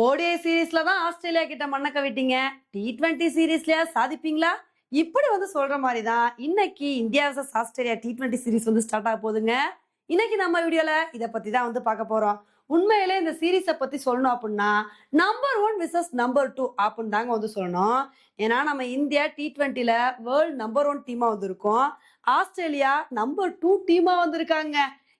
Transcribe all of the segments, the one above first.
ODI சீரீஸ்ல தான் Australia கிட்ட மண்ணக்க விட்டீங்க டி டுவெண்ட்டி சீரீஸ்லயா சாதிப்பீங்களா? இப்படி வந்து சொல்ற மாதிரி தான் இன்னைக்கு India versus Australia T twenty series வந்து ஸ்டார்ட் ஆக போகுதுங்க. இன்னைக்கு நம்ம வீடியோல இதை பத்தி தான் வந்து பார்க்க போறோம். உண்மையிலே இந்த சீரீஸை பத்தி சொல்லணும் அப்படின்னா number one versus number two அப்படின்னு தாங்க வந்து சொல்லணும். ஏன்னா நம்ம இந்தியா டி டுவெண்ட்டில வேர்ல்ட் நம்பர் ஒன் டீமா வந்திருக்கோம் ஆஸ்திரேலியா நம்பர் டூ டீமா வந்திருக்காங்க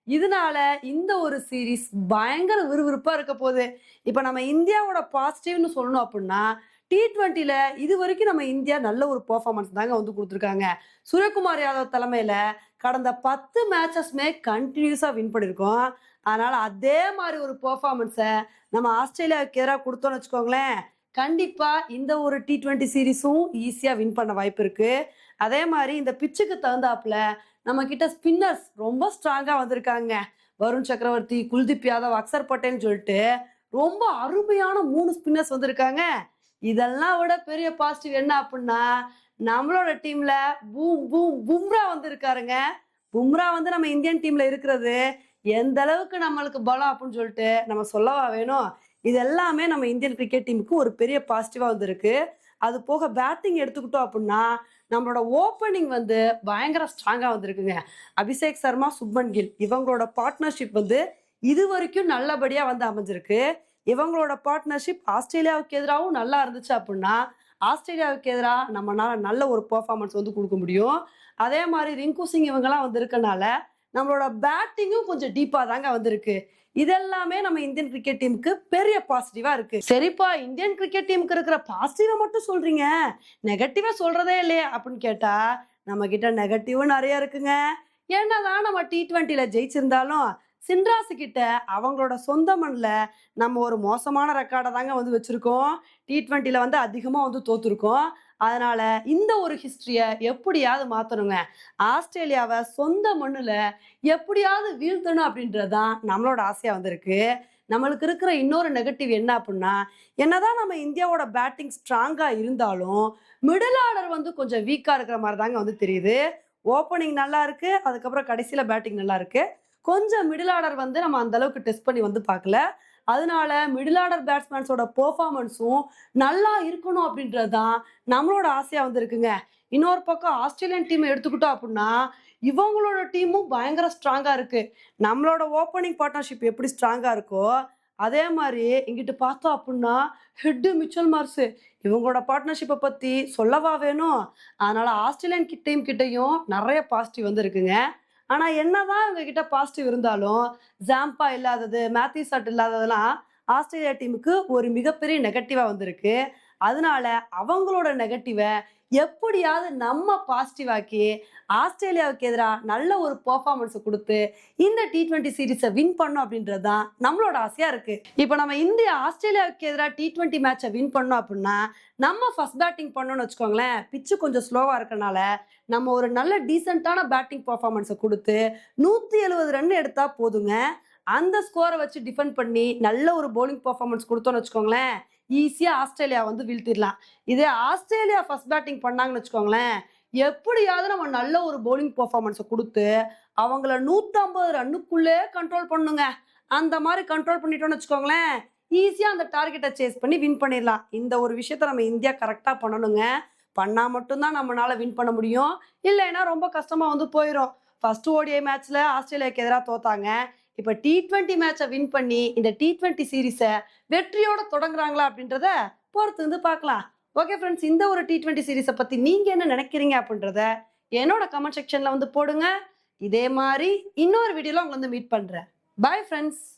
இதனால இந்த ஒரு சீரீஸ் பயங்கர விறுவிறுப்பா இருக்க போகுது. இப்போ நம்ம இந்தியாவோட பாசிட்டிவ்னு சொல்லணும் அப்படின்னா டி ட்வெண்ட்டியில் இது வரைக்கும் நம்ம இந்தியா நல்ல ஒரு பர்ஃபார்மன்ஸ் தாங்க வந்து கொடுத்துருக்காங்க. சூரியகுமார் யாதவ் தலைமையில் கடந்த பத்து மேட்சஸ்மே கண்டினியூஸாக வின் பண்ணியிருக்கோம். அதனால் அதே மாதிரி ஒரு பெர்ஃபார்மன்ஸை நம்ம ஆஸ்திரேலியாவுக்கு எதிராக கொடுத்தோம்னு வச்சுக்கோங்களேன். கண்டிப்பாக இந்த ஒரு டி ட்வெண்ட்டி சீரீஸும் ஈஸியாக வின் பண்ண வாய்ப்பு இருக்குது அதே மாதிரி இந்த பிச்சுக்கு தகுந்தாப்புல நம்ம கிட்ட ஸ்பின்னர்ஸ் ரொம்ப ஸ்ட்ராங்காக வந்திருக்காங்க. வருண் சக்கரவர்த்தி குல்தீப் யாதவ் அக்சர் பட்டேல்னு சொல்லிட்டு ரொம்ப அருமையான மூணு ஸ்பின்னர்ஸ் வந்திருக்காங்க. இதெல்லாம் விட பெரிய பாசிட்டிவ் என்ன அப்படின்னா நம்மளோட டீம்ல பூம் பூம் பும்ரா வந்திருக்காருங்க. பும்ரா வந்து நம்ம இந்தியன் டீம்ல இருக்கிறது. எந்த அளவுக்கு நம்மளுக்கு பலம் அப்படின்னு சொல்லிட்டு நம்ம சொல்லவா வேணும்? இது எல்லாமே நம்ம இந்தியன் கிரிக்கெட் டீமுக்கு ஒரு பெரிய பாசிட்டிவா வந்திருக்கு. அது போக பேட்டிங் எடுத்துக்கிட்டோம் அப்படின்னா நம்மளோட ஓப்பனிங் வந்து பயங்கர ஸ்ட்ராங்காக வந்திருக்குங்க. அபிஷேக் சர்மா சுப்மன் கில் இவங்களோட பார்ட்னர்ஷிப் வந்து இது வரைக்கும் நல்லபடியாக வந்து அமைஞ்சிருக்கு. இவங்களோட பார்ட்னர்ஷிப் ஆஸ்திரேலியாவுக்கு எதிராகவும் நல்லா இருந்துச்சு அப்படின்னா ஆஸ்திரேலியாவுக்கு எதிராக நம்மளால நல்ல ஒரு பெர்ஃபார்மன்ஸ் வந்து கொடுக்க முடியும். அதே மாதிரி ரிங்கு சிங் இவங்கெல்லாம் வந்து இருக்கனால நம்மளோட பேட்டிங்கும் கொஞ்சம் டீப்பாக தாங்க வந்திருக்கு. இதெல்லாமே நம்ம இந்தியன் கிரிக்கெட் டீமுக்கு பெரிய பாசிட்டிவா இருக்கு. சரிப்பா இந்தியன் கிரிக்கெட் டீமுக்கு இருக்கிற பாசிட்டிவா மட்டும் சொல்றீங்க. நெகட்டிவா சொல்றதே இல்லையே அப்படின்னு கேட்டா நம்ம கிட்ட நெகட்டிவும் நிறைய இருக்குங்க. என்னதான் நம்ம டி ட்வெண்ட்டில ஜெயிச்சிருந்தாலும் சின்ராசு கிட்ட அவங்களோட சொந்த மண்ணில் நம்ம ஒரு மோசமான ரெக்கார்டை தாங்க வந்து வச்சுருக்கோம். டி ட்வெண்ட்டியில் வந்து அதிகமாக வந்து தோற்றுருக்கோம் அதனால இந்த ஒரு ஹிஸ்டரியை எப்படியாவது மாற்றணுங்க ஆஸ்திரேலியாவை சொந்த மண்ணில் எப்படியாவது வீழ்த்தணும் அப்படின்றது தான் நம்மளோட ஆசையாக வந்திருக்கு. நம்மளுக்கு இருக்கிற இன்னொரு நெகட்டிவ் என்ன அப்படின்னா என்னதான் நம்ம இந்தியாவோட பேட்டிங் ஸ்ட்ராங்காக இருந்தாலும் மிடில் ஆர்டர் வந்து கொஞ்சம் வீக்காக இருக்கிற மாதிரி தாங்க வந்து தெரியுது. ஓப்பனிங் நல்லா இருக்கு அதுக்கப்புறம் கடைசியில் பேட்டிங் நல்லா இருக்கு. கொஞ்சம் மிடில் ஆர்டர் வந்து நம்ம அந்த அளவுக்கு டெஸ்ட் பண்ணி வந்து பார்க்கல. அதனால மிடில் ஆர்டர் பேட்ஸ்மேன்ஸோட பெர்ஃபார்மன்ஸும் நல்லா இருக்கணும் அப்படின்றது தான் நம்மளோட ஆசையாக வந்திருக்குங்க. இன்னொரு பக்கம் ஆஸ்திரேலியன் டீம் எடுத்துக்கிட்டோம் அப்படின்னா இவங்களோட டீமும் பயங்கர ஸ்ட்ராங்காக இருக்குது நம்மளோட ஓப்பனிங் பார்ட்னர்ஷிப் எப்படி ஸ்ட்ராங்காக இருக்கோ அதே மாதிரி இங்கிட்டு பார்த்தோம் அப்படின்னா ஹெட்டு மிச்சல் மார்ஸு இவங்களோட பார்ட்னர்ஷிப்பை பற்றி சொல்லவா வேணும்? அதனால் ஆஸ்திரேலியன் டீம் கிட்டேயும் நிறைய பாசிட்டிவ் வந்து இருக்குங்க ஆனால் என்னதான் இவங்க கிட்ட பாசிட்டிவ் இருந்தாலும் ஜாம்பா இல்லாதது மேத்யூ சாட் இல்லாததெல்லாம் ஆஸ்திரேலியா டீமுக்கு ஒரு மிகப்பெரிய நெகட்டிவாக வந்திருக்கு. அதனால அவங்களோட நெகட்டிவை எப்படியாவது நம்ம பாசிட்டிவ் ஆக்கி ஆஸ்திரேலியாவுக்கு எதிராக நல்ல ஒரு பெர்ஃபார்மன்ஸை கொடுத்து இந்த டி ட்வெண்ட்டி சீரீஸை வின் பண்ணோம் அப்படின்றது தான் நம்மளோட ஆசையாக இருக்குது இப்போ நம்ம இந்தியா ஆஸ்திரேலியாவுக்கு எதிராக டி ட்வெண்ட்டி மேட்சை வின் பண்ணோம் அப்படின்னா நம்ம ஃபஸ்ட் பேட்டிங் பண்ணோம்னு வச்சுக்கோங்களேன் பிச்சு கொஞ்சம் ஸ்லோவாக இருக்கனால நம்ம ஒரு நல்ல டீசெண்டான பேட்டிங் பர்ஃபார்மன்ஸை கொடுத்து நூற்றி எழுபது ரன் எடுத்தால் போதுங்க. அந்த ஸ்கோரை வச்சு டிஃபெண்ட் பண்ணி நல்ல ஒரு bowling பர்ஃபார்மன்ஸ் கொடுத்தோன்னு வச்சுக்கோங்களேன் ஈஸியாக ஆஸ்திரேலியா வந்து வீழ்த்திடலாம். இதே ஆஸ்திரேலியா ஃபர்ஸ்ட் பேட்டிங் பண்ணாங்கன்னு வச்சுக்கோங்களேன் எப்படியாவது நம்ம நல்ல ஒரு பவுலிங் பர்ஃபார்மன்ஸை கொடுத்து அவங்கள நூற்றம்பது ரன்னுக்குள்ளே கண்ட்ரோல் பண்ணுங்க. அந்த மாதிரி கண்ட்ரோல் பண்ணிட்டோம்னு வச்சுக்கோங்களேன் ஈஸியாக அந்த டார்கெட்டை சேஸ் பண்ணி வின் பண்ணிடலாம். இந்த ஒரு விஷயத்த நம்ம இந்தியா கரெக்டாக பண்ணணுங்க. பண்ணால் மட்டும்தான் நம்மளால வின் பண்ண முடியும். இல்லைன்னா ரொம்ப கஷ்டமாக வந்து போயிடும் ஃபஸ்ட்டு ஓடிஐ மேட்ச்சில் ஆஸ்திரேலியாவுக்கு எதிராக தோத்தாங்க. இப்போ டி ட்வெண்ட்டி மேட்சை வின் பண்ணி இந்த டி ட்வெண்ட்டி சீரீஸை வெற்றியோட தொடங்குறாங்களா அப்படின்றத பொறுத்து வந்து பார்க்கலாம். ஓகே ஃப்ரெண்ட்ஸ் இந்த ஒரு டி ட்வெண்ட்டி சீரீஸை பற்றி நீங்கள் என்ன நினைக்கிறீங்க அப்படின்றத என்னோட கமெண்ட் செக்ஷனில் வந்து போடுங்க. இதே மாதிரி இன்னொரு வீடியோவில் உங்களை வந்து மீட் பண்ணுறேன் பாய் ஃப்ரெண்ட்ஸ்